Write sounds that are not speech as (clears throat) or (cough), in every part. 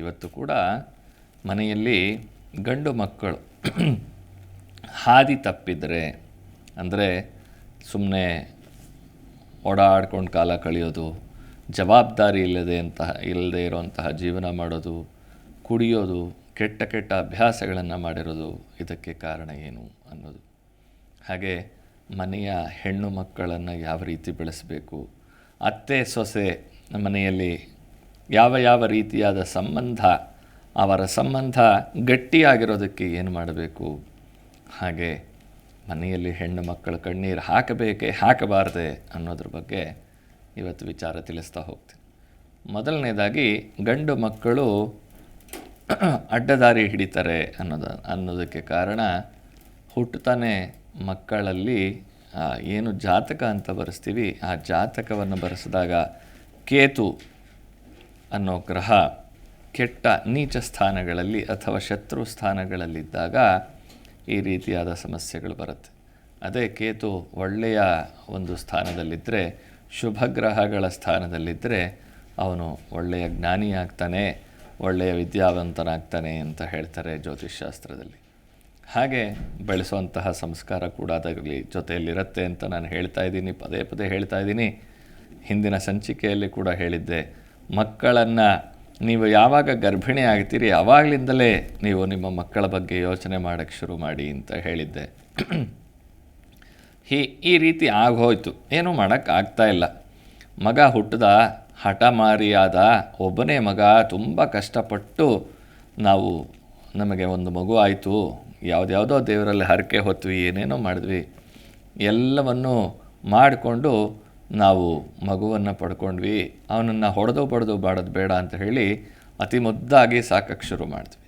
ಇವತ್ತು ಕೂಡ ಮನೆಯಲ್ಲಿ ಗಂಡು ಮಕ್ಕಳು ಹಾದಿ ತಪ್ಪಿದರೆ, ಅಂದರೆ ಸುಮ್ಮನೆ ಓಡಾಡ್ಕೊಂಡು ಕಾಲ ಕಳೆಯೋದು, ಜವಾಬ್ದಾರಿ ಇಲ್ಲದೆ ಅಂತಹ, ಇಲ್ಲದೆ ಇರುವಂತಹ ಜೀವನ ಮಾಡೋದು, ಕುಡಿಯೋದು, ಕೆಟ್ಟ ಕೆಟ್ಟ ಅಭ್ಯಾಸಗಳನ್ನು ಮಾಡಿರೋದು ಇದಕ್ಕೆ ಕಾರಣ ಏನು ಅನ್ನೋದು. ಹಾಗೆ ಮನೆಯ ಹೆಣ್ಣು ಮಕ್ಕಳನ್ನು ಯಾವ ರೀತಿ ಬೆಳೆಸಬೇಕು, ಅತ್ತೆ ಸೊಸೆ ಮನೆಯಲ್ಲಿ ಯಾವ ಯಾವ ರೀತಿಯಾದ ಸಂಬಂಧ, ಅವರ ಸಂಬಂಧ ಗಟ್ಟಿಯಾಗಿರೋದಕ್ಕೆ ಏನು ಮಾಡಬೇಕು? ಹಾಗೆ ಮನೆಯಲ್ಲಿ ಹೆಣ್ಣು ಮಕ್ಕಳು ಕಣ್ಣೀರು ಹಾಕಬೇಕೇ ಹಾಕಬಾರದೆ ಅನ್ನೋದ್ರ ಬಗ್ಗೆ ಇವತ್ತು ವಿಚಾರ ತಿಳಿಸ್ತಾ ಹೋಗ್ತೀನಿ. ಮೊದಲನೇದಾಗಿ, ಗಂಡು ಮಕ್ಕಳು (clears throat) ಅಡ್ಡದಾರಿ ಹಿಡಿತಾರೆ ಅನ್ನೋದ, ಅನ್ನೋದಕ್ಕೆ ಕಾರಣ ಹುಟ್ಟುತ್ತಾನೆ ಮಕ್ಕಳಲ್ಲಿ ಏನು ಜಾತಕ ಅಂತ ಬರೆಸ್ತೀವಿ, ಆ ಜಾತಕವನ್ನು ಬರೆಸಿದಾಗ ಕೇತು ಅನ್ನೋ ಗ್ರಹ ಕೆಟ್ಟ ನೀಚ ಸ್ಥಾನಗಳಲ್ಲಿ ಅಥವಾ ಶತ್ರು ಸ್ಥಾನಗಳಲ್ಲಿದ್ದಾಗ ಈ ರೀತಿಯಾದ ಸಮಸ್ಯೆಗಳು ಬರುತ್ತೆ. ಅದೇ ಕೇತು ಒಳ್ಳೆಯ ಒಂದು ಸ್ಥಾನದಲ್ಲಿದ್ದರೆ ಶುಭ ಗ್ರಹಗಳ ಸ್ಥಾನದಲ್ಲಿದ್ದರೆ ಅವನು ಒಳ್ಳೆಯ ಜ್ಞಾನಿಯಾಗ್ತಾನೆ, ಒಳ್ಳೆಯ ವಿದ್ಯಾವಂತನಾಗ್ತಾನೆ ಅಂತ ಹೇಳ್ತಾರೆ ಜ್ಯೋತಿಷ್ಶಾಸ್ತ್ರದಲ್ಲಿ. ಹಾಗೆ ಬೆಳೆಸುವಂತಹ ಸಂಸ್ಕಾರ ಕೂಡ ಅದರಲ್ಲಿ ಜೊತೆಯಲ್ಲಿರುತ್ತೆ ಅಂತ ನಾನು ಹೇಳ್ತಾ ಇದ್ದೀನಿ, ಪದೇ ಪದೇ ಹೇಳ್ತಾ ಇದ್ದೀನಿ. ಹಿಂದಿನ ಸಂಚಿಕೆಯಲ್ಲಿ ಕೂಡ ಹೇಳಿದ್ದೆ ಮಕ್ಕಳನ್ನು ನೀವು ಯಾವಾಗ ಗರ್ಭಿಣಿ ಆಗ್ತೀರಿ ಆವಾಗಲಿಂದಲೇ ನೀವು ನಿಮ್ಮ ಮಕ್ಕಳ ಬಗ್ಗೆ ಯೋಚನೆ ಮಾಡೋಕ್ಕೆ ಶುರು ಮಾಡಿ ಅಂತ ಹೇಳಿದ್ದೆ. ಹೀ, ಈ ರೀತಿ ಆಗೋಯ್ತು. ಏನೂ ಮಾಡೋಕ್ಕೆ ಆಗ್ತಾ ಇಲ್ಲ. ಮಗ ಹುಟ್ಟದ ಹಠ ಮಾರಿಯಾದ ಒಬ್ಬನೇ ಮಗ ತುಂಬ ಕಷ್ಟಪಟ್ಟು ನಾವು ನಮಗೆ ಒಂದು ಮಗು ಆಯಿತು. ಯಾವುದ್ಯಾವುದೋ ದೇವರಲ್ಲಿ ಹರಕೆ ಹೊತ್ವಿ, ಏನೇನೋ ಮಾಡಿದ್ವಿ. ಎಲ್ಲವನ್ನು ಮಾಡಿಕೊಂಡು ನಾವು ಮಗುವನ್ನು ಪಡ್ಕೊಂಡ್ವಿ, ಅವನನ್ನು ಹೊಡೆದು ಬಡ್ದು ಬಾಡೋದು ಬೇಡ ಅಂತ ಹೇಳಿ ಅತಿ ಮುದ್ದಾಗಿ ಸಾಕಕ್ಕೆ ಶುರು ಮಾಡಿದ್ವಿ.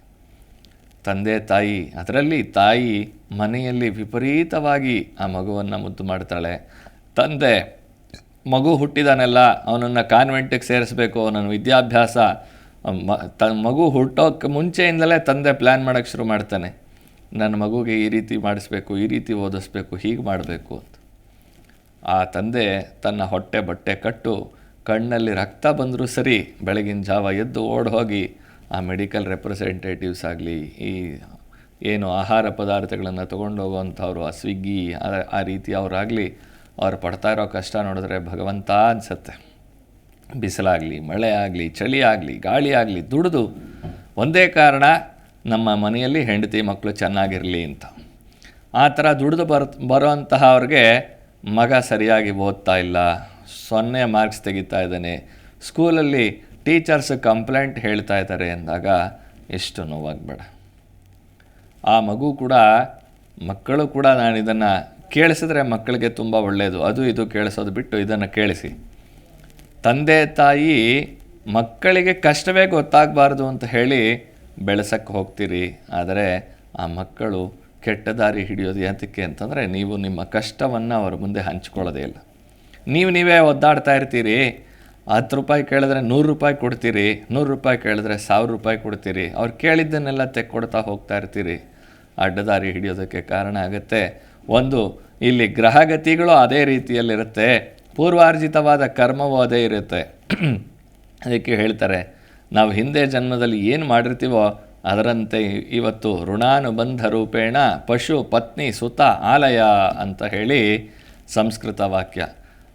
ತಂದೆ, ತಾಯಿ, ಅದರಲ್ಲಿ ತಾಯಿ ಮನೆಯಲ್ಲಿ ವಿಪರೀತವಾಗಿ ಆ ಮಗುವನ್ನು ಮುದ್ದು ಮಾಡ್ತಾಳೆ. ತಂದೆ, ಮಗು ಹುಟ್ಟಿದಾನೆಲ್ಲ, ಅವನನ್ನು ಕಾನ್ವೆಂಟಿಗೆ ಸೇರಿಸ್ಬೇಕು, ಅವನನ್ನು ವಿದ್ಯಾಭ್ಯಾಸ ತ, ಮಗು ಹುಟ್ಟೋಕ್ಕೆ ಮುಂಚೆಯಿಂದಲೇ ತಂದೆ ಪ್ಲ್ಯಾನ್ ಮಾಡೋಕ್ಕೆ ಶುರು ಮಾಡ್ತಾನೆ. ನನ್ನ ಮಗುಗೆ ಈ ರೀತಿ ಮಾಡಿಸ್ಬೇಕು, ಈ ರೀತಿ ಓದಿಸ್ಬೇಕು, ಹೀಗೆ ಮಾಡಬೇಕು ಅಂತ. ಆ ತಂದೆ ತನ್ನ ಹೊಟ್ಟೆ ಬಟ್ಟೆ ಕಟ್ಟು ಕಣ್ಣಲ್ಲಿ ರಕ್ತ ಬಂದರೂ ಸರಿ ಬೆಳಗಿನ ಜಾವ ಎದ್ದು ಓಡ್ ಹೋಗಿ ಆ ಮೆಡಿಕಲ್ ರೆಪ್ರೆಸೆಂಟೇಟಿವ್ಸ್ ಆಗಲಿ, ಈ ಏನು ಆಹಾರ ಪದಾರ್ಥಗಳನ್ನು ತೊಗೊಂಡು ಹೋಗುವಂಥವ್ರು ಆ ಸ್ವಿಗ್ಗಿ, ಆ- ಆ ರೀತಿ ಅವರಾಗಲಿ, ಅವ್ರು ಪಡ್ತಾ ಇರೋ ಕಷ್ಟ ನೋಡಿದ್ರೆ ಭಗವಂತ ಅನಿಸತ್ತೆ. ಬಿಸಿಲಾಗಲಿ ಮಳೆ ಆಗಲಿ ಚಳಿ ಆಗಲಿ ಗಾಳಿ ಆಗಲಿ ದುಡಿದು ಒಂದೇ ಕಾರಣ ನಮ್ಮ ಮನೆಯಲ್ಲಿ ಹೆಂಡತಿ ಮಕ್ಕಳು ಚೆನ್ನಾಗಿರಲಿ ಅಂತ. ಆ ಥರ ದುಡಿದು ಬರ್ ಬರೋಂತಹ ಅವ್ರಿಗೆ ಮಗ ಸರಿಯಾಗಿ ಓದ್ತಾ ಇಲ್ಲ, ಸೊನ್ನೆ ಮಾರ್ಕ್ಸ್ ತೆಗಿತಾ ಇದ್ದಾನೆ ಸ್ಕೂಲಲ್ಲಿ ಟೀಚರ್ಸ್ ಕಂಪ್ಲೇಂಟ್ ಹೇಳ್ತಾ ಇದ್ದಾರೆ ಅಂದಾಗ ಎಷ್ಟು ನೋವಾಗಬೇಡ. ಆ ಮಗು ಕೂಡ, ಮಕ್ಕಳು ಕೂಡ ನಾನು ಇದನ್ನು ಕೇಳಿಸಿದ್ರೆ ಮಕ್ಕಳಿಗೆ ತುಂಬ ಒಳ್ಳೆಯದು ಅದು ಇದು ಕೇಳಿಸೋದು ಬಿಟ್ಟು ಇದನ್ನು ಕೇಳಿಸಿ. ತಂದೆ ತಾಯಿ ಮಕ್ಕಳಿಗೆ ಕಷ್ಟವೇ ಗೊತ್ತಾಗಬಾರ್ದು ಅಂತ ಹೇಳಿ ಬೆಳೆಸಕ್ಕೆ ಹೋಗ್ತೀರಿ, ಆದರೆ ಆ ಮಕ್ಕಳು ಕೆಟ್ಟ ದಾರಿ ಹಿಡಿಯೋದು ಯಾತಕ್ಕೆ ಅಂತಂದರೆ ನೀವು ನಿಮ್ಮ ಕಷ್ಟವನ್ನು ಅವ್ರ ಮುಂದೆ ಹಂಚ್ಕೊಳ್ಳೋದೇ ಇಲ್ಲ. ನೀವು ನೀವೇ ಒದ್ದಾಡ್ತಾ ಇರ್ತೀರಿ. ಹತ್ತು ರೂಪಾಯಿ ಕೇಳಿದ್ರೆ ನೂರು ರೂಪಾಯಿ ಕೊಡ್ತೀರಿ. ನೂರು ರೂಪಾಯಿ ಕೇಳಿದ್ರೆ ಸಾವಿರ ರೂಪಾಯಿ ಕೊಡ್ತೀರಿ. ಅವ್ರು ಕೇಳಿದ್ದನ್ನೆಲ್ಲ ತೆಕ್ಕೊಡ್ತಾ ಹೋಗ್ತಾ ಇರ್ತೀರಿ. ಅಡ್ಡದಾರಿ ಹಿಡಿಯೋದಕ್ಕೆ ಕಾರಣ ಆಗುತ್ತೆ. ಒಂದು, ಇಲ್ಲಿ ಗ್ರಹಗತಿಗಳು ಅದೇ ರೀತಿಯಲ್ಲಿರುತ್ತೆ. ಪೂರ್ವಾರ್ಜಿತವಾದ ಕರ್ಮವೂ ಅದೇ ಇರುತ್ತೆ. (clears throat) ಅದಕ್ಕೆ ಹೇಳ್ತಾರೆ, ನಾವು ಹಿಂದೆ ಜನ್ಮದಲ್ಲಿ ಏನು ಮಾಡಿರ್ತೀವೋ ಅದರಂತೆ ಇವತ್ತು ಋಣಾನುಬಂಧ ರೂಪೇಣ ಪಶು ಪತ್ನಿ ಸುತ ಆಲಯ ಅಂತ ಹೇಳಿ ಸಂಸ್ಕೃತ ವಾಕ್ಯ.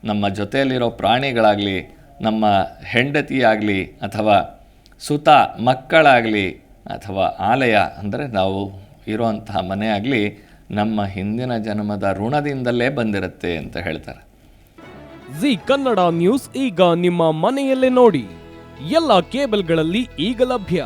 ನಮ್ಮ ಜೊತೆಯಲ್ಲಿರೋ ಪ್ರಾಣಿಗಳಾಗಲಿ, ನಮ್ಮ ಹೆಂಡತಿಯಾಗಲಿ ಅಥವಾ ಸುತ ಮಕ್ಕಳಾಗಲಿ ಅಥವಾ ಆಲಯ ಅಂದರೆ ನಾವು ಇರುವಂತಹ ಮನೆ ಆಗಲಿ ನಮ್ಮ ಹಿಂದಿನ ಜನ್ಮದ ಋಣದಿಂದಲೇ ಬಂದಿರುತ್ತೆ ಅಂತ ಹೇಳ್ತಾರೆ. ಜಿ ಕನ್ನಡ ನ್ಯೂಸ್ ಈಗ ನಿಮ್ಮ ಮನೆಯಲ್ಲೇ ನೋಡಿ. ಎಲ್ಲ ಕೇಬಲ್ಗಳಲ್ಲಿ ಈಗ ಲಭ್ಯ.